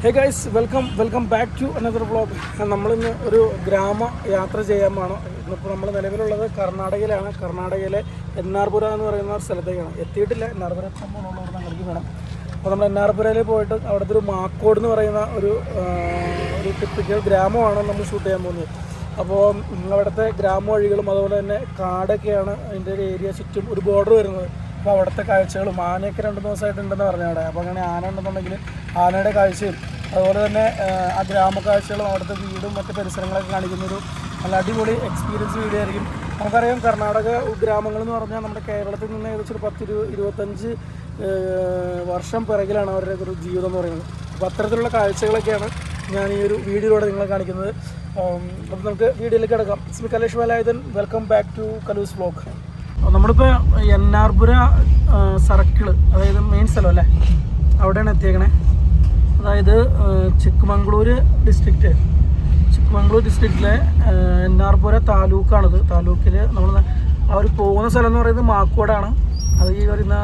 Hey guys welcome welcome back to another vlog നമ്മളിന്ന് ഒരു ഗ്രാമ യാത്ര ചെയ്യാൻ വേണം ഇന്നിപ്പോൾ നമ്മൾ നിലവിലുള്ളത് കർണാടകയിലാണ്. കർണാടകയിലെ എന്നാർപുര എന്ന് പറയുന്ന സ്ഥലത്തേക്കാണ്. എത്തിയിട്ടില്ല. എന്നാർപുര എത്തുമ്പോഴുള്ളവർ ഞങ്ങൾക്ക് വേണം അപ്പോൾ നമ്മൾ എന്നാർപുരയിൽ പോയിട്ട് അവിടുത്തെ ഒരു മാക്കോട് എന്ന് പറയുന്ന ഒരു ഒരു ടിപ്പിക്കൽ ഗ്രാമമാണ് നമ്മൾ ഷൂട്ട് ചെയ്യാൻ പോകുന്നത്. അപ്പോൾ അവിടുത്തെ ഗ്രാമവഴികളും അതുപോലെ തന്നെ കാടൊക്കെയാണ് അതിന്റെ ഒരു ഏരിയ ചുറ്റും ഒരു ബോർഡർ വരുന്നത്. അപ്പോൾ അവിടുത്തെ കാഴ്ചകളും ആനയൊക്കെ രണ്ട് ദിവസമായിട്ടുണ്ടെന്ന് പറഞ്ഞു അവിടെ. അപ്പോൾ അങ്ങനെ ആന ഉണ്ടെന്നുണ്ടെങ്കിൽ ആനയുടെ കാഴ്ചയും അതുപോലെ തന്നെ ആ, ആ ഗ്രാമ കാഴ്ചകളും അവിടുത്തെ വീടും മറ്റ് പരിസരങ്ങളൊക്കെ കാണിക്കുന്നൊരു നല്ല അടിപൊളി എക്സ്പീരിയൻസ് വീഡിയോ ആയിരിക്കും. നമുക്കറിയാം കർണാടക ഗ്രാമങ്ങൾ എന്ന് പറഞ്ഞാൽ നമ്മുടെ കേരളത്തിൽ നിന്ന് ഏകദേശം ഒരു പത്ത് ഇരു ഇരുപത്തഞ്ച് വർഷം പിറകിലാണ് അവരുടെ ഒരു ജീവിതം എന്ന് പറയുന്നത്. അപ്പോൾ അത്തരത്തിലുള്ള കാഴ്ചകളൊക്കെയാണ് ഞാൻ ഈ ഒരു വീഡിയോയിലൂടെ നിങ്ങളെ കാണിക്കുന്നത്. അപ്പോൾ നമുക്ക് വീഡിയോയിലേക്ക് കിടക്കാം. It's me Kalesh Velayudhan welcome back to Kalu's vlog നമ്മളിപ്പോൾ എന്നാർപുര സർക്കിൾ അതായത് മെയിൻ സ്ഥലം അല്ലേ? അവിടെയാണ് എത്തിയേക്കണേ. അതായത് ചിക്കമംഗ്ലൂർ ഡിസ്ട്രിക്റ്റ് ചിക്കമംഗ്ലൂർ ഡിസ്ട്രിക്റ്റിലെ എന്നാർപുര താലൂക്കാണിത്. താലൂക്കിൽ നമ്മൾ അവർ പോകുന്ന സ്ഥലം എന്ന് പറയുന്നത് മാക്കോടാണ്. അത് ഈ വരുന്ന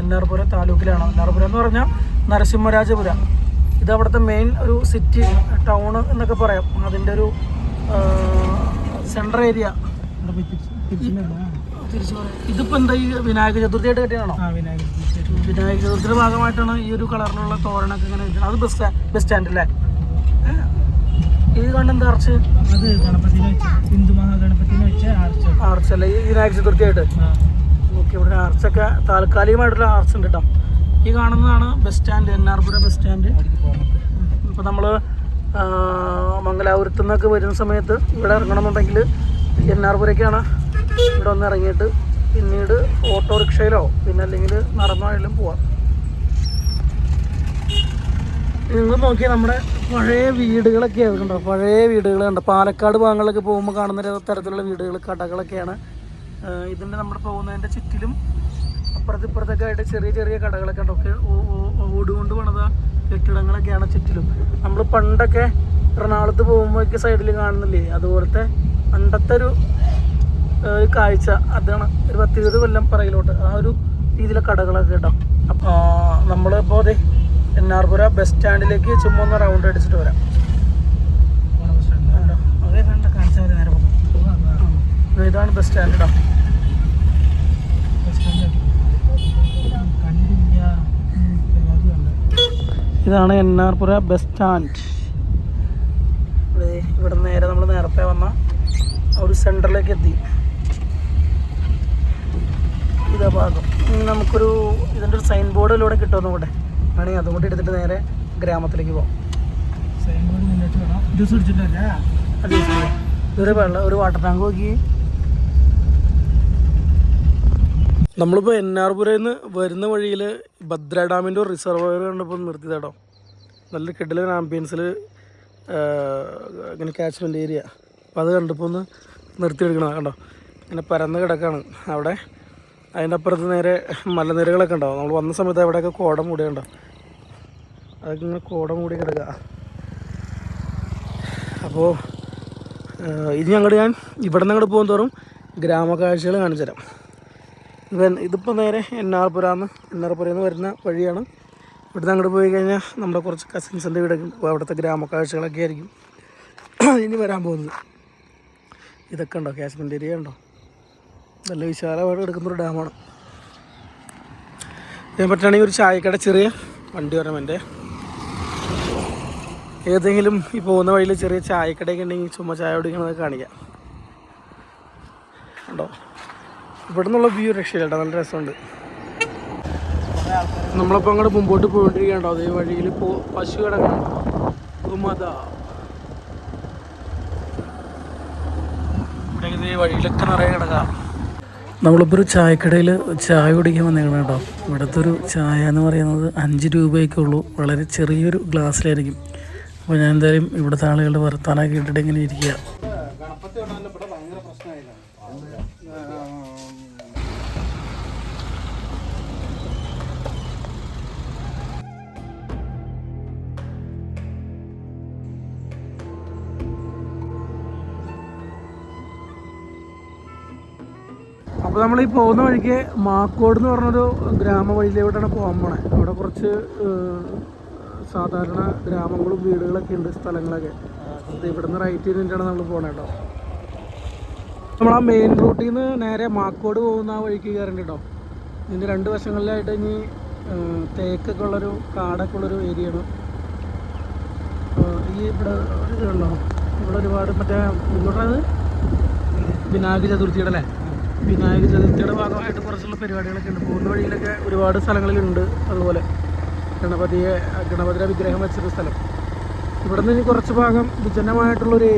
എന്നാർപുര താലൂക്കിലാണ്. എന്നാർപുര എന്ന് പറഞ്ഞാൽ നരസിംഹരാജപുര. ഇത് അവിടുത്തെ മെയിൻ ഒരു സിറ്റി ടൗൺ എന്നൊക്കെ പറയാം. അതിന്റെ ഒരു സെൻട്രൽ ഏരിയ തിരിച്ചു പറയാം ഇതിപ്പോൾ എന്താ ഈ വിനായക ചതുർത്ഥിയായിട്ട് കെട്ടിയാണോ വിനായക ചതുർത്ഥിയുടെ ഭാഗമായിട്ടാണ് ഈ ഒരു കളറിലുള്ള തോരണൊക്കെ ഇങ്ങനെ വെച്ചത്. അത് ബസ് ബസ് സ്റ്റാൻഡ് അല്ലേ? ഇത് കണ്ടെന്താ ആർച്ച്? അത് ഗണപതിനെ ഹിന്ദു മഹാഗണപതിനെ വെച്ച് ആർച്ച് ആർച്ച് അല്ലേ? ഈ വിനായക ചതുർത്ഥിയായിട്ട്? ഓക്കെ ഇവിടെ ആർച്ചൊക്കെ താൽക്കാലികമായിട്ടുള്ള ആർച്ച് ഉണ്ട് കേട്ടോ ഈ കാണുന്നതാണ് ബസ് സ്റ്റാൻഡ് എന്നാർപുര ബസ് സ്റ്റാൻഡ് ഇപ്പൊ നമ്മൾ മംഗലാപുരത്തു നിന്നൊക്കെ വരുന്ന സമയത്ത് ഇവിടെ ഇറങ്ങണമെന്നുണ്ടെങ്കിൽ എന്നാർപുരയ്ക്കാണ് ഇവിടെ ഒന്ന് ഇറങ്ങിയിട്ട് പിന്നീട് ഓട്ടോറിക്ഷയിലോ പിന്നെ അല്ലെങ്കിൽ നടന്നാണെങ്കിലും പോവാം. നിങ്ങൾ നോക്കിയാൽ നമ്മുടെ പഴയ വീടുകളൊക്കെ കണ്ടോ? പഴയ വീടുകൾ കണ്ടോ? പാലക്കാട് ഭാഗങ്ങളിലൊക്കെ പോകുമ്പോൾ കാണുന്ന തരത്തിലുള്ള വീടുകൾ കടകളൊക്കെയാണ്. ഇതിന്റെ നമ്മുടെ പോകുന്നതിന്റെ ചുറ്റിലും അപ്പുറത്ത് ഇപ്പുറത്തൊക്കെ ആയിട്ട് ചെറിയ ചെറിയ കടകളൊക്കെ ഉണ്ട്. ഒക്കെ ഓടുകൊണ്ട് പണിത കെട്ടിടങ്ങളൊക്കെയാണ് ചുറ്റിലും. നമ്മൾ പണ്ടൊക്കെ എറണാകുളത്ത് പോകുമ്പോഴൊക്കെ സൈഡിൽ കാണുന്നില്ലേ? അതുപോലത്തെ പണ്ടത്തെ ഒരു ഒരു കാഴ്ച. അതാണ് ഒരു പത്തിരുപത് കൊല്ലം പറയിലോട്ട്. ആ ഒരു രീതിയിലെ കടകളൊക്കെ കേട്ടോ. അപ്പോൾ നമ്മളിപ്പോൾ അതെ എന്നാർപുര ബസ് സ്റ്റാൻഡിലേക്ക് ചുമ്മാ ഒന്ന് റൗണ്ട് അടിച്ചിട്ട് വരാം. ഇതാണ് ബസ് സ്റ്റാൻഡ് കേട്ടോ എൻ പുര ഇതാണ് എന്നാർപുര ബസ് സ്റ്റാൻഡ് ഇവിടെ നേരെ നമ്മൾ നേരത്തെ വന്ന ഒരു സെന്ററിലേക്ക് എത്തി. ഇതാ ഭാഗം നമുക്കൊരു ഇതിന്റെ ഒരു സൈൻ ബോർഡിലൂടെ കിട്ടുമെന്നും കൂടെ. വേണമെങ്കിൽ അതും കൂടി എടുത്തിട്ട് നേരെ ഗ്രാമത്തിലേക്ക് പോകാം സൈൻ ബോർഡ് നിന്നിട്ട് വേണം. ജ്യൂസ് കുടിച്ചിട്ടല്ല അത് ഇതൊരു വെള്ളം ഒരു വാട്ടർ ടാങ്ക് നോക്കി. നമ്മളിപ്പോൾ എൻ ആർ പുരയിൽ നിന്ന് വരുന്ന വഴിയിൽ ഭദ്ര ഡാമിന്റെ ഒരു റിസർവയർ കണ്ടപ്പോൾ നിർത്തിയതാട്ടോ നല്ല കിഡിലൻ ആംബിയൻസിൽ ഇങ്ങനെ കാച്ച്മെന്റ് ഏരിയ അപ്പോൾ അത് കണ്ടപ്പോൾ ഒന്ന് നിർത്തിയെടുക്കണം കണ്ടോ. ഇങ്ങനെ പരന്ന് കിടക്കാണ് അവിടെ. അതിന്റെ അപ്പുറത്ത് നേരെ മലനിരകളൊക്കെ ഉണ്ടാവും. നമ്മൾ വന്ന സമയത്ത് അവിടെയൊക്കെ കോട മൂടിയുണ്ടാവും അതൊക്കെ ഇങ്ങനെ കോട മൂടി കിടക്കുക. അപ്പോൾ ഇനി അങ്ങോട്ട് ഞാൻ ഇവിടെ നിന്ന് അങ്ങോട്ട് പോകും തോറും ഗ്രാമകാഴ്ചകൾ കാണിച്ചു തരാം. ഇവൻ ഇതിപ്പോൾ നേരെ എന്നാർപുരാന്ന് എന്നാർപുരയിൽ നിന്ന് വരുന്ന വഴിയാണ്. ഇവിടുന്ന് അങ്ങോട്ട് പോയി കഴിഞ്ഞാൽ നമ്മുടെ കുറച്ച് കസിൻസിന്റെ വീടൊക്കെ ഉണ്ട്. അപ്പോൾ അവിടുത്തെ ഗ്രാമക്കാഴ്ചകളൊക്കെ ആയിരിക്കും. ഇനി വരാൻ പോകുന്നത്. ഇതൊക്കെ ഉണ്ടോ? കാശ്മീർ ഏരിയ ഉണ്ടോ? നല്ല വിശാലമായിട്ട് കിടക്കുന്നൊരു ഡാമാണ്. ഞാൻ പറ്റുകയാണെങ്കിൽ ഒരു ചായക്കട ചെറിയ വണ്ടി വരണം എന്റെ. ഏതെങ്കിലും ഈ പോകുന്ന വഴിയിൽ ചെറിയ ചായക്കടയൊക്കെ ഉണ്ടെങ്കിൽ ചുമ്മാ ചായ കുടിക്കണത് കാണിക്കാം. ഉണ്ടോ ഇവിടെ നിന്നുള്ള വ്യൂ രക്ഷയില്ല കേട്ടോ നല്ല രസമുണ്ട്. നമ്മളിപ്പോൾ അങ്ങോട്ട് മുമ്പോട്ട് പോയിക്കൊണ്ടിരിക്കുകയുണ്ടോ അതേ വഴിയിൽ പോ പശു കിടക്കണം ഇവിടെ ഈ വഴിയിലൊക്കെ നിറയെ കിടക്കാം. നമ്മളിപ്പോൾ ഒരു ചായക്കടയിൽ ചായ കുടിക്കാൻ വന്നേക്കണം കേട്ടോ. ഇവിടുത്തെ ഒരു ചായ എന്ന് പറയുന്നത് അഞ്ച് രൂപയൊക്കെ ഉള്ളൂ. വളരെ ചെറിയൊരു ഗ്ലാസ്സിലായിരിക്കും. അപ്പോൾ ഞാൻ എന്തായാലും ഇവിടുത്തെ ആളുകളുടെ വർത്താനമൊക്കെ ഇട്ടിട്ട് ഇങ്ങനെ ഇരിക്കുക. അപ്പോൾ നമ്മൾ ഈ പോകുന്ന വഴിക്ക് മാക്കോട് എന്ന് പറഞ്ഞൊരു ഗ്രാമ വഴിയിലൂടെയാണ് പോകാൻ പോണേ. അവിടെ കുറച്ച് സാധാരണ ഗ്രാമങ്ങളും വീടുകളൊക്കെ ഉണ്ട് സ്ഥലങ്ങളൊക്കെ. ഇവിടുന്ന് റൈറ്റ് ചെയ്തിട്ടാണ് നമ്മൾ പോകണേ കേട്ടോ നമ്മൾ ആ മെയിൻ റൂട്ടിൽ നിന്ന് നേരെ മാക്കോട് പോകുന്ന ആ വഴിക്ക് കയറേണ്ടി കേട്ടോ ഇതിന്റെ രണ്ട് വശങ്ങളിലായിട്ട് ഇനി തേക്കൊക്കെ ഉള്ളൊരു കാടൊക്കെ ഉള്ളൊരു ഏരിയ ആണ്. ആ, ഈ ഇവിടെ ഒരു ഇതുണ്ടോ? ഇവിടെ ഒരുപാട് മറ്റേ ഇങ്ങോട്ടത് വിനായക ചതുർത്ഥിയുടെ അല്ലേ? വിനായക ചതുർത്ഥിയുടെ ഭാഗമായിട്ട് കുറച്ചുള്ള പരിപാടികളൊക്കെ ഉണ്ട്. പോകുന്ന വഴിയിലൊക്കെ ഒരുപാട് സ്ഥലങ്ങളിലുണ്ട് അതുപോലെ. ഗണപതിയെ ഗണപതിയുടെ വിഗ്രഹം വെച്ചൊരു സ്ഥലം. ഇവിടെ നിന്ന് കുറച്ച് ഭാഗം വിജനമായിട്ടുള്ള ഒരു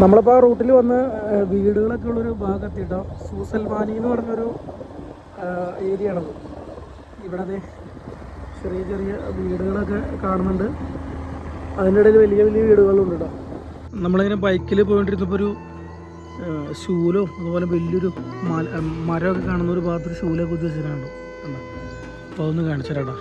നമ്മളിപ്പോൾ ആ റൂട്ടിൽ വന്ന് വീടുകളൊക്കെ ഉള്ളൊരു ഭാഗത്തിട്ടോ സൂസൽമാനി എന്ന് പറഞ്ഞൊരു ഏരിയ ആണത് ഇവിടെ ചെറിയ ചെറിയ വീടുകളൊക്കെ കാണുന്നുണ്ട്. അതിന്റെ ഇടയിൽ വലിയ വലിയ വീടുകളുണ്ട് കേട്ടോ നമ്മളിങ്ങനെ ബൈക്കിൽ പോയിട്ടിരുന്നപ്പോൾ ഒരു ശൂലോ അതുപോലെ വലിയൊരു മല മരമൊക്കെ കാണുന്ന ഒരു ഭാഗത്ത് ശൂലൊക്കെ ഉദ്ദേശിച്ചിട്ടുണ്ടോ അപ്പോൾ അതൊന്ന് കാണിച്ചു തരാം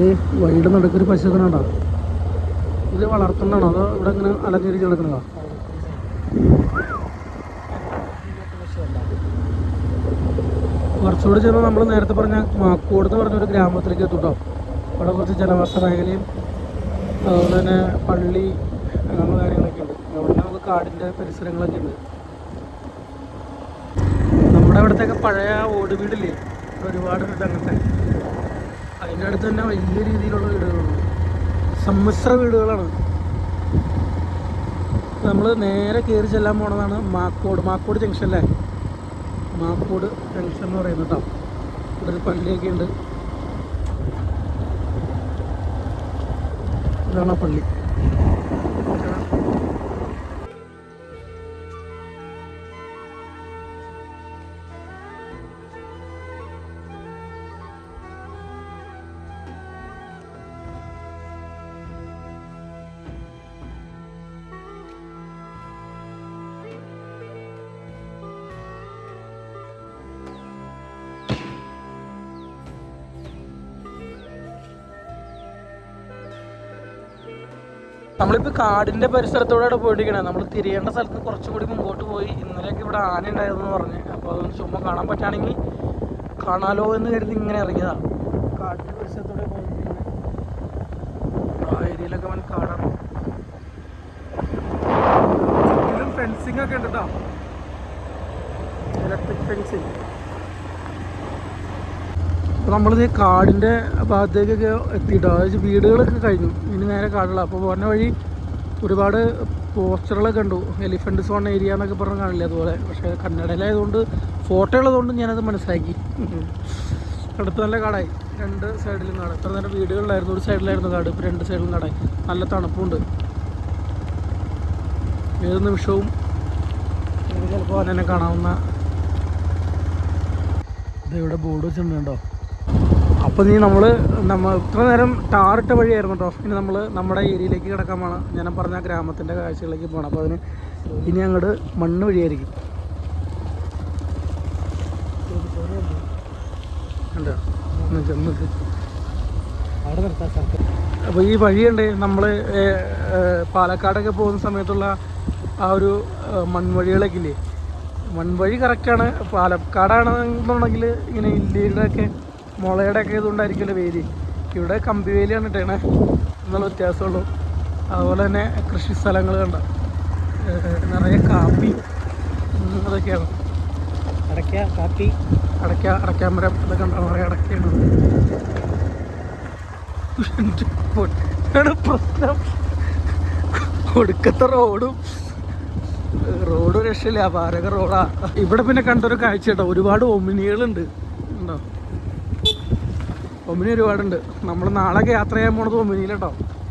ഈ വഴിയുടെ നടുക്കൊരു പശുക്കണുണ്ടോ ഇത് വളർത്തുന്നതാണോ? അതോ ഇവിടെ ഇങ്ങനെ അലങ്കരിച്ച് കിടക്കണതോ കുറച്ചുകൂടി ചെന്ന് നമ്മൾ നേരത്തെ പറഞ്ഞ മാക്കൂട് എന്ന് പറഞ്ഞൊരു ഗ്രാമത്തിലേക്ക് എത്തുട്ടോ. അവിടെ കുറച്ച് ജനവാസ മേഖലയും അതുപോലെ തന്നെ പള്ളി അങ്ങനെയുള്ള കാര്യങ്ങളൊക്കെ ഉണ്ട്. അവിടെ നമുക്ക് കാടിന്റെ പരിസരങ്ങളൊക്കെ ഉണ്ട്. നമ്മുടെ അവിടുത്തെ പഴയ ഓട് വീടില്ലേ? ഒരുപാട് ഉണ്ട് അങ്ങനത്തെ. അതിന്റെ അടുത്ത് തന്നെ വലിയ രീതിയിലുള്ള വീടുകളുണ്ട് സമ്മിശ്ര വീടുകളാണ്. നമ്മൾ നേരെ കയറി ചെല്ലാൻ പോണതാണ് മാക്കോട് മാക്കോട് ജംഗ്ഷൻ അല്ലേ? മാക്കോട് ജംഗ്ഷൻ എന്ന് പറയുന്നത് കേട്ടോ ഇവിടെ ഒരു പള്ളിയൊക്കെ ഉണ്ട്. ഇതാണ് ആ പള്ളി. നമ്മളിപ്പോൾ കാടിന്റെ പരിസരത്തോടെ പോയിട്ടിരിക്കണേ നമ്മൾ തിരിയേണ്ട സ്ഥലത്ത് കുറച്ചും കൂടി മുമ്പോട്ട് പോയി. ഇന്നലെയൊക്കെ ഇവിടെ ആന ഉണ്ടായിരുന്നു പറഞ്ഞ്. അപ്പോൾ അതൊന്ന് ചുമ്മാ കാണാൻ പറ്റുകയാണെങ്കിൽ കാണാലോ എന്ന് കരുതി ഇങ്ങനെ ഇറങ്ങിയതാ. കാടിന്റെ പരിസരത്തോടെ പോയിട്ടിരിക്കുന്നത് ആ ഏരിയയിലൊക്കെ കാടാണ് ചുറ്റിലും ഫെൻസിങ് ഒക്കെ ഉണ്ട് കേട്ടോ ഇലക്ട്രിക് ഫെൻസിങ് അപ്പോൾ ഈ കാടിന്റെ ഭാഗത്തേക്കൊക്കെ എത്തിയിട്ടോ. അതായത് വീടുകളൊക്കെ കഴിഞ്ഞു. ഇനി നേരെ കാടുള്ള അപ്പോൾ പോകുന്ന വഴി ഒരുപാട് പോസ്റ്ററുകളൊക്കെ കണ്ടു. എലിഫന്റ് സോൺ ഏരിയ എന്നൊക്കെ പറഞ്ഞ് കാണില്ല അതുപോലെ. പക്ഷേ കന്നഡയിലായതുകൊണ്ട് ഫോട്ടോ ഉള്ളതുകൊണ്ട് ഞാനത് മനസ്സിലാക്കി. അടുത്ത് നല്ല കാടായി. രണ്ട് സൈഡിലും കാട്. ഇത്ര നേരം വീടുകളിലായിരുന്നു. ഒരു സൈഡിലായിരുന്നു കാട്. ഇപ്പോൾ രണ്ട് സൈഡിലും കാടായി. നല്ല തണുപ്പുണ്ട്. ഏത് നിമിഷവും ചിലപ്പോൾ അതിനെ കാണാവുന്ന ഇവിടെ ബോർഡ് വെച്ചിട്ടുണ്ടോ അപ്പോൾ നീ നമ്മൾ നമ്മൾ ഇത്ര നേരം ടാറിട്ട വഴിയായിരുന്നു കേട്ടോ ഇനി നമ്മൾ നമ്മുടെ ഏരിയയിലേക്ക് കിടക്കാൻ പോകണം ഞാൻ പറഞ്ഞ ഗ്രാമത്തിന്റെ കാഴ്ചകളിലേക്ക് പോകണം അപ്പോൾ അതിന് ഇനി അങ്ങോട്ട് മണ്ണ് വഴിയായിരിക്കും. അപ്പോൾ ഈ വഴിയുണ്ട് നമ്മൾ പാലക്കാടൊക്കെ പോകുന്ന സമയത്തുള്ള ആ ഒരു മൺവഴികളൊക്കെ ഇല്ലേ? മൺവഴി കറക്റ്റാണ് പാലക്കാടാണെന്നുണ്ടെങ്കിൽ ഇങ്ങനെ ഇന്ത്യയുടെ ഒക്കെ മുളയുടെ ഒക്കെ ഇതുകൊണ്ടായിരിക്കുമല്ലോ വേലി ഇവിടെ കമ്പി വേലിയാണ് ഇട്ടേണേ എന്നുള്ള വ്യത്യാസമുള്ളൂ. അതുപോലെ തന്നെ കൃഷി സ്ഥലങ്ങൾ കണ്ട നിറയെ കാപ്പി അതൊക്കെയാണ് അടയ്ക്ക കാപ്പി. അടയ്ക്ക അടയ്ക്കാമരം ഇതൊക്കെ ഉണ്ടാവും നിറയെ അടയ്ക്കയാണ്. പ്രശ്നം. ഒടുക്കത്തെ റോഡും റോഡ് രക്ഷയില്ല അപാരക റോഡാ. ഇവിടെ പിന്നെ കണ്ടൊരു കാഴ്ച കേട്ടോ ഒരുപാട് ഒമിനികളുണ്ട്. ഉണ്ടോ? ഒമിനി ഒരുപാടുണ്ട്. നമ്മൾ നാളെയൊക്കെ യാത്ര ചെയ്യാൻ പോണത് ഒമിനിയിലട്ടോ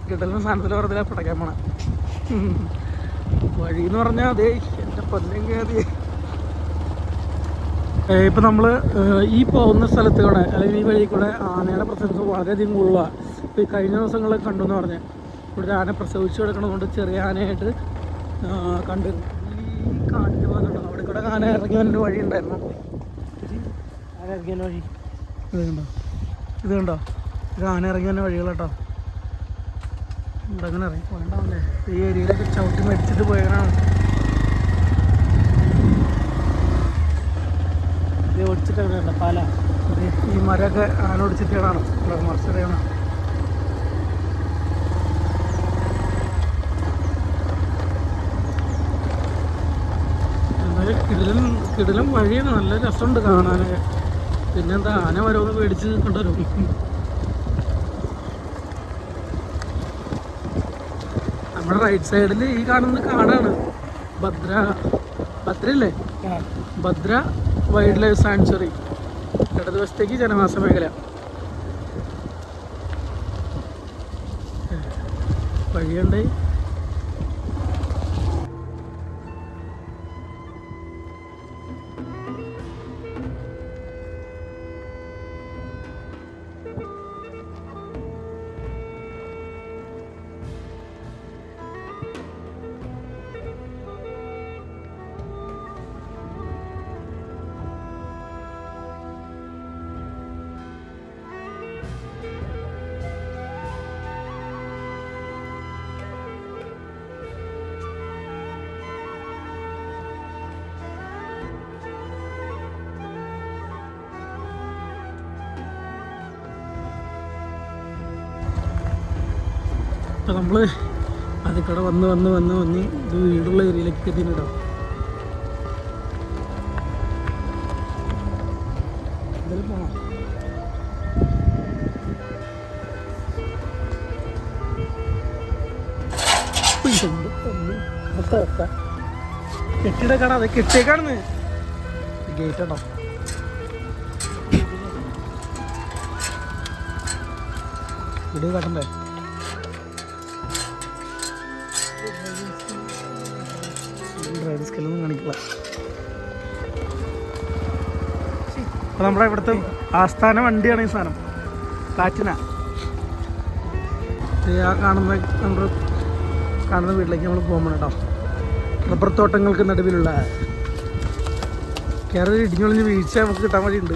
കിടലിന് സാധനത്തിൽ വെറുതെ പടക്കാൻ പോണ. വഴി എന്ന് പറഞ്ഞാൽ അതേ എന്റെ പൊന്നെങ്കിൽ അതേ ഇപ്പം നമ്മൾ ഈ പോകുന്ന സ്ഥലത്ത് കൂടെ അല്ലെങ്കിൽ ഈ വഴി കൂടെ ആനയുടെ പ്രസംഗം വളരെയധികം കൂടുതലാണ് ഇപ്പോൾ ഈ കഴിഞ്ഞ ദിവസങ്ങളിൽ കണ്ടു എന്ന് പറഞ്ഞാൽ ഇവിടെ ആന പ്രസവിച്ചു കിടക്കണതുകൊണ്ട് ചെറിയ ആനയായിട്ട് കണ്ടു. കണ്ടിരുന്നു ഈ കാട്ടിൽ പോകുന്നുണ്ടോ അവിടെ കൂടെ ആന ഇറങ്ങി വന്നൊരു വഴി ഉണ്ടായിരുന്നു ആന ഇറങ്ങിയ വഴി? ഇത് കണ്ടോ ഇത് കണ്ടോ? ഇത് ആന ഇറങ്ങി തന്നെ വഴികളാട്ടോ. ഇവിടെ അങ്ങനെ ഇറങ്ങി പോകണ്ടാവല്ലേ ഈ ഏരിയയിലൊക്കെ ചവിട്ടി മരിച്ചിട്ട് പോയതാണ് ഇത് ഒടിച്ചിട്ട് വേണ്ട പാല. ഈ മരമൊക്കെ ആന ഒടിച്ചിട്ടാണ് മറിച്ചറിയണം കിടിലും കിടിലം വഴിയാണ്. നല്ല രസമുണ്ട് കാണാനൊക്കെ. പിന്നെന്താ ആന വരവൊന്ന് പേടിച്ച് കൊണ്ടുവരും നമ്മുടെ റൈറ്റ് സൈഡിൽ ഈ കാണുന്ന കാടാണ്. ഭദ്ര ഭദ്രല്ലേ ഭദ്ര വൈൽഡ് ലൈഫ് സാങ്ച്വറി ഇടതുവശത്തേക്ക് ജനവാസ മേഖല. വഴിയുണ്ട്. ഇപ്പം നമ്മൾ അതിൽ കൂടെ വന്ന് വന്ന് വന്ന് വന്ന് ഇത് വീടുള്ള ഏരിയയിലേക്ക് എത്തി ഇതിൽ പോണോ. ഇതുണ്ട്. ഒന്ന് അടുത്ത വെക്കാം. കെട്ടിയേക്കാണെന്ന്. ഗേറ്റ് കേട്ടോ വീഡിയോ കാട്ടണ്ടേ അപ്പോൾ നമ്മുടെ ഇവിടുത്തെ ആസ്ഥാന വണ്ടിയാണ് ഈ സാധനം. പ്ലാറ്റിന ആ കാണുന്ന നമ്മൾ കാണുന്ന വീട്ടിലേക്ക് നമ്മൾ പോകുമ്പോൾ കേട്ടോ. റബ്ബർ തോട്ടങ്ങൾക്ക് നടുവിലുള്ള കയറി ഇടിഞ്ഞൊളിഞ്ഞ് വീഴ്ച നമുക്ക് കിട്ടാൻ വഴിയുണ്ട്.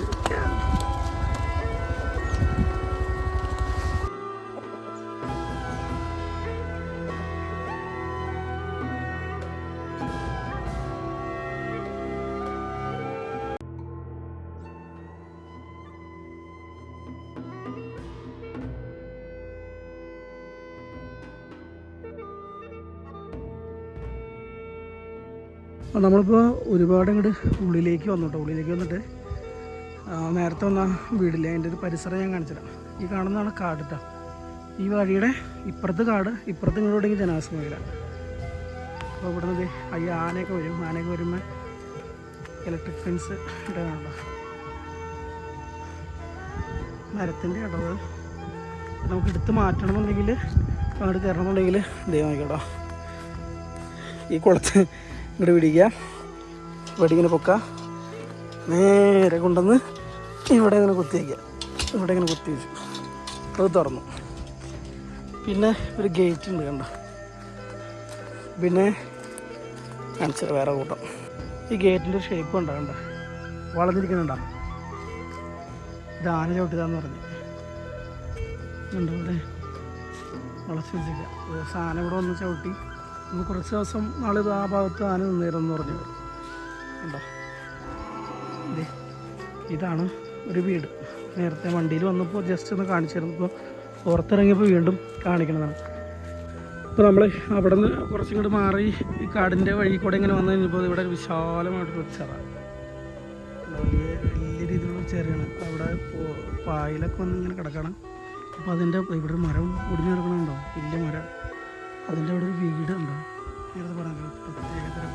നമ്മളിപ്പോൾ ഒരുപാട് ഇങ്ങോട്ട് ഉള്ളിലേക്ക് വന്നു ഉള്ളിലേക്ക് വന്നിട്ട് നേരത്തെ വന്ന വീടില്ല അതിന്റെ ഒരു പരിസരം ഞാൻ കാണിച്ചിടാം ഈ കാണുന്നതാണ് കാട് ഈ വഴിയുടെ ഇപ്പുറത്ത് കാട് ഇപ്പുറത്ത് ഇങ്ങോട്ടേക്ക് ജനാവാസ മേഖല അപ്പോൾ ഇവിടെ നിന്ന് ഈ ആനയൊക്കെ വരും. ആനയൊക്കെ വരുമ്പോൾ ഇലക്ട്രിക് ഫെൻസ് ഇടാനുണ്ടോ മരത്തിന്റെ ഇടവ് നമുക്ക് എടുത്ത് മാറ്റണമെന്നുണ്ടെങ്കിൽ അങ്ങോട്ട് കയറണമെന്നുണ്ടെങ്കിൽ ദൈവം ആയിക്കോട്ടോ ഈ കുളത്ത് ഇങ്ങോട്ട് പിടിക്കുക. ഇവിടെ ഇങ്ങനെ പൊക്ക. നേരെ കൊണ്ടുവന്ന് ഇവിടെ ഇങ്ങനെ കുത്തി വയ്ക്കുക ഇവിടെ ഇങ്ങനെ കുത്തി വെച്ചു. അത് തുറന്നു. പിന്നെ ഒരു ഗേറ്റ് ഉണ്ട് കണ്ടോ? പിന്നെ കാണിച്ചത് വേറെ കൂട്ടം. ഈ ഗേറ്റിന്റെ ഷേപ്പ് ഉണ്ടോ കണ്ടോ? വളഞ്ഞിരിക്കുന്നുണ്ടോ? ഇത് ആന ചവിട്ടിതാന്ന് പറഞ്ഞു. ഉണ്ടോ ഇവിടെ വളച്ച് വെച്ചില്ല സാധനം ഇവിടെ വന്ന് ചവിട്ടി. കുറച്ച് ദിവസം നാളിത് ആ ഭാഗത്ത് ആന നിന്നിരുന്നു പറഞ്ഞു. ഉണ്ടോ ദേ, ഇതാണ് ഒരു വീട്. നേരത്തെ വണ്ടിയിൽ വന്നപ്പോൾ ജസ്റ്റ് ഒന്ന് കാണിച്ചിരുന്നു ഇപ്പോൾ പുറത്തിറങ്ങിയപ്പോൾ വീണ്ടും കാണിക്കണതാണ്. ഇപ്പോൾ നമ്മൾ അവിടെ നിന്ന് കുറച്ചും കൂടി മാറി ഈ കാടിന്റെ വഴി കൂടെ ഇങ്ങനെ വന്നു കഴിഞ്ഞപ്പോൾ ഇവിടെ വിശാലമായിട്ടൊരു ചെറ വലിയ വലിയ രീതിയിലുള്ള ചെറിയാണ് അവിടെ പായലൊക്കെ വന്ന് ഇങ്ങനെ കിടക്കണം. അപ്പോൾ അതിന്റെ ഇവിടെ മരം ഒടിഞ്ഞു കിടക്കണുണ്ടോ? വലിയ മരം. അതിന്റെ അവിടെ ഒരു വീടുണ്ടോ? നേരത്തെ പറഞ്ഞു പ്രത്യേകതര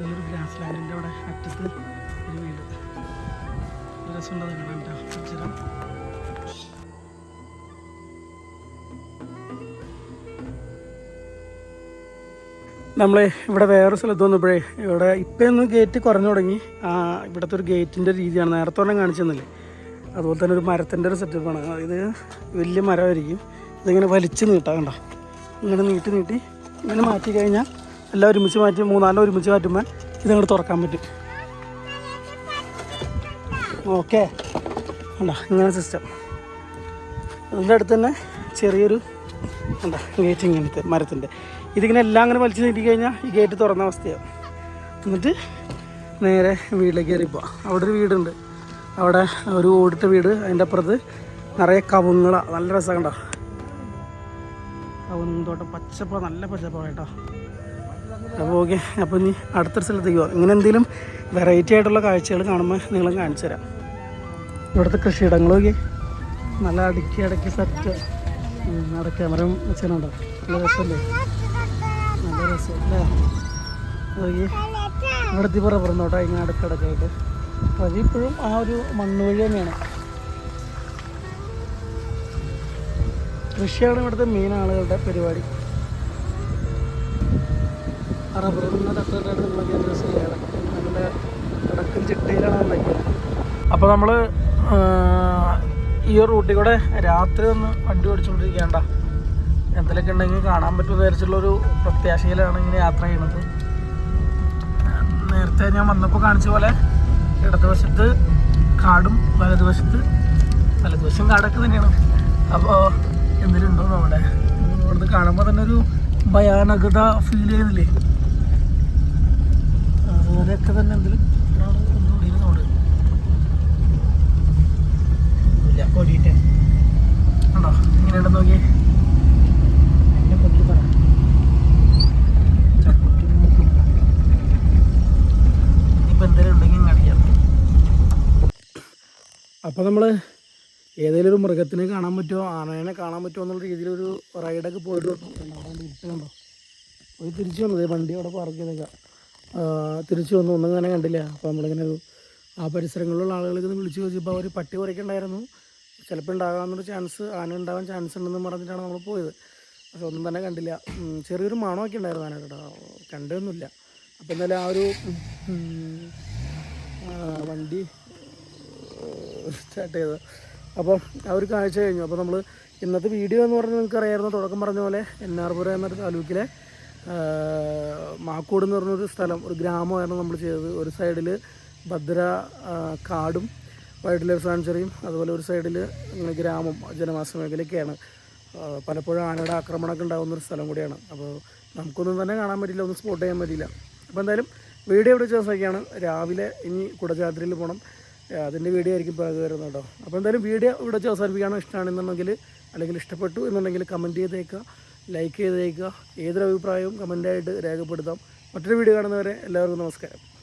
നല്ലൊരു ഗ്രാസ് ലാൻഡിന്റെ അവിടെ അറ്റത്ത് ഒരു വീട്. രസമുള്ളത് കാണാൻ അക്ഷരം നമ്മൾ ഇവിടെ വേറൊരു സ്ഥലത്ത് വന്നപ്പോഴേ ഇവിടെ ഇപ്പം ഒന്ന് ഗേറ്റ് കുറഞ്ഞു തുടങ്ങി. ഇവിടുത്തെ ഒരു ഗേറ്റിന്റെ രീതിയാണ്. നേരത്തെ ഒരെണ്ണം കാണിച്ചെന്നില്ലേ അതുപോലെ തന്നെ ഒരു മരത്തിന്റെ ഒരു സെറ്റപ്പാണ് ഇത് വലിയ മരമായിരിക്കും. ഇതിങ്ങനെ വലിച്ചു നീട്ടാം കണ്ടോ? ഇങ്ങനെ നീട്ടി നീട്ടി ഇങ്ങനെ മാറ്റി കഴിഞ്ഞാൽ എല്ലാം ഒരുമിച്ച് മാറ്റി മൂന്നാലോ ഒരുമിച്ച് മാറ്റുമ്പോൾ ഇതങ്ങോട്ട് തുറക്കാൻ പറ്റും. ഓക്കെ. കണ്ടോ ഇങ്ങനെ സിസ്റ്റം അതിന്റെ അടുത്ത് തന്നെ ചെറിയൊരു എന്താ ഗേറ്റ് ഇങ്ങനത്തെ മരത്തിന്റെ. ഇതിങ്ങനെ എല്ലാം അങ്ങനെ വലിച്ചു നീട്ടി കഴിഞ്ഞാൽ ഈ ഗേറ്റ് തുറന്ന അവസ്ഥയാവും. എന്നിട്ട് നേരെ വീട്ടിലേക്ക് കയറി പോവാം. അവിടെ ഒരു വീടുണ്ട്. അവിടെ ഒരു ഓടിട്ട വീട്. അതിന്റെ അപ്പുറത്ത് നിറയെ കവുങ്ങളാണ് നല്ല രസം കണ്ടോ. കവുങ്ങും തോട്ടം പച്ചപ്പ നല്ല പച്ചപ്പാണ് കേട്ടോ. അപ്പോൾ ഓക്കെ അപ്പോൾ ഇനി അടുത്തൊരു സ്ഥലത്തേക്ക് പോകാം. ഇങ്ങനെ എന്തെങ്കിലും വെറൈറ്റി ആയിട്ടുള്ള കാഴ്ചകൾ കാണുമ്പോൾ നിങ്ങളും കാണിച്ചു തരാം. ഇവിടുത്തെ കൃഷിയിടങ്ങളൊക്കെ നല്ല അടുക്കി അടക്കി സെറ്റ്. അവിടെ ക്യാമറ വെച്ചാലുണ്ടോ? നല്ല രസമല്ലേ? നല്ല രസമല്ലേ ഓക്കെ ഇവിടെ എത്തി പുറന്നോട്ടോ ഇങ്ങനെ അടുക്കടക്കായിട്ട്. അപ്പോൾ അതിപ്പോഴും ആ ഒരു മണ്ണ് വഴി തന്നെയാണ്. കൃഷിയാണ് ഇവിടുത്തെ മെയിൻ ആളുകളുടെ പരിപാടി. റബ്ബറിന്ന് തട്ടുകളൊക്കെ ഡ്രസ്സ് ചെയ്യണം നല്ല കിടക്കും ചിട്ടയിലാണ് അപ്പോൾ നമ്മൾ ഈ റൂട്ടിൽ കൂടെ രാത്രി ഒന്ന് വണ്ടി ഓടിച്ചുകൊണ്ടിരിക്കേണ്ട എന്തെങ്കിലുമൊക്കെ ഉണ്ടെങ്കിൽ കാണാൻ പറ്റുമെന്ന് വിചാരിച്ചുള്ളൊരു പ്രത്യാശയിലാണ് ഇങ്ങനെ യാത്ര ചെയ്യണത് നേരത്തെ ഞാൻ വന്നപ്പോൾ കാണിച്ച പോലെ ഇടതുവശത്ത് കാടും വലതുവശത്ത് വലതുവശം കാടൊക്കെ തന്നെയാണ്. അപ്പോൾ എന്തെങ്കിലും ഉണ്ടോ അവിടെ? ഇവിടുന്ന് കാണുമ്പോൾ തന്നെ ഒരു ഭയാനകത ഫീൽ ചെയ്യുന്നില്ലേ? അതുപോലെയൊക്കെ തന്നെ എന്തെങ്കിലും അപ്പൊ നമ്മൾ ഉണ്ടോ ഇങ്ങനെയുണ്ടെന്ന് നോക്കിയേ. അപ്പോൾ നമ്മൾ ഏതെങ്കിലും ഒരു മൃഗത്തിനെ കാണാൻ പറ്റുമോ? ആനേനെ കാണാൻ പറ്റുമോ എന്നുള്ള രീതിയിലൊരു റൈഡൊക്കെ പോയിട്ട് വന്നു. കണ്ടോ, അവിടെ ഇരുട്ട് കണ്ടോ പോയി തിരിച്ചു വന്നത് വണ്ടി അവിടെ പാർക്ക് ചെയ്തേക്കാം. തിരിച്ചു വന്നു. ഒന്നും തന്നെ കണ്ടില്ല. അപ്പോൾ നമ്മളിങ്ങനെ ഒരു ആ പരിസരങ്ങളിലുള്ള ആളുകളൊക്കെ ഒന്ന് വിളിച്ചു ചോദിച്ചപ്പോൾ അവർ പട്ടി കുറയ്ക്കുണ്ടായിരുന്നു. ചിലപ്പോൾ ഉണ്ടാകാവുന്നൊരു ചാൻസ് ആന ഉണ്ടാകാൻ ചാൻസ് ഉണ്ടെന്ന് പറഞ്ഞിട്ടാണ് നമ്മൾ പോയത്. പക്ഷെ ഒന്നും തന്നെ കണ്ടില്ല. ചെറിയൊരു മണമൊക്കെ ഉണ്ടായിരുന്നു ആന കേട്ടോ കണ്ടൊന്നുമില്ല. അപ്പോൾ എന്നാലും ആ ഒരു വണ്ടി സ്റ്റാർട്ട് ചെയ്തത്. അപ്പം ആ ഒരു കാഴ്ച കഴിഞ്ഞു. അപ്പോൾ നമ്മൾ ഇന്നത്തെ വീഡിയോ എന്ന് പറഞ്ഞാൽ നിങ്ങൾക്ക് അറിയാമായിരുന്നു. തുടക്കം പറഞ്ഞ പോലെ എന്നാർപുര എന്നൊരു താലൂക്കിലെ മാക്കോട് എന്ന് പറഞ്ഞൊരു സ്ഥലം ഒരു ഗ്രാമമായിരുന്നു നമ്മൾ ചെയ്തത്. ഒരു സൈഡിൽ ഭദ്ര കാടും വൈൽഡ് ലൈഫ് സാങ്ച്വറിയും അതുപോലെ ഒരു സൈഡിൽ ഗ്രാമം ജനവാസ മേഖലയൊക്കെയാണ്. പലപ്പോഴും ആനയുടെ ആക്രമണമൊക്കെ ഉണ്ടാകുന്ന ഒരു സ്ഥലം കൂടിയാണ്. അപ്പോൾ നമുക്കൊന്നും തന്നെ കാണാൻ പറ്റില്ല ഒന്നും സ്പോട്ട് ചെയ്യാൻ പറ്റില്ല. അപ്പോൾ എന്തായാലും വീഡിയോ ഇവിടെ ചേർച്ചൊക്കെയാണ് രാവിലെ ഇനി കുടജാത്രയിൽ പോകണം അതിന്റെ വീഡിയോ ആയിരിക്കും പിറകെ വരുന്നത് കേട്ടോ. അപ്പോൾ എന്തായാലും വീഡിയോ ഇവിടെ വെച്ച് അവസാനിപ്പിക്കാനോ ഇഷ്ടമാണെന്നുണ്ടെങ്കിൽ അല്ലെങ്കിൽ ഇഷ്ടപ്പെട്ടു എന്നുണ്ടെങ്കിൽ കമന്റ് ചെയ്തേക്കുക ലൈക്ക് ചെയ്തേക്കുക. ഏതൊരു അഭിപ്രായവും കമന്റായിട്ട് രേഖപ്പെടുത്താം. മറ്റൊരു വീഡിയോ കാണുന്നവരെ എല്ലാവർക്കും നമസ്കാരം.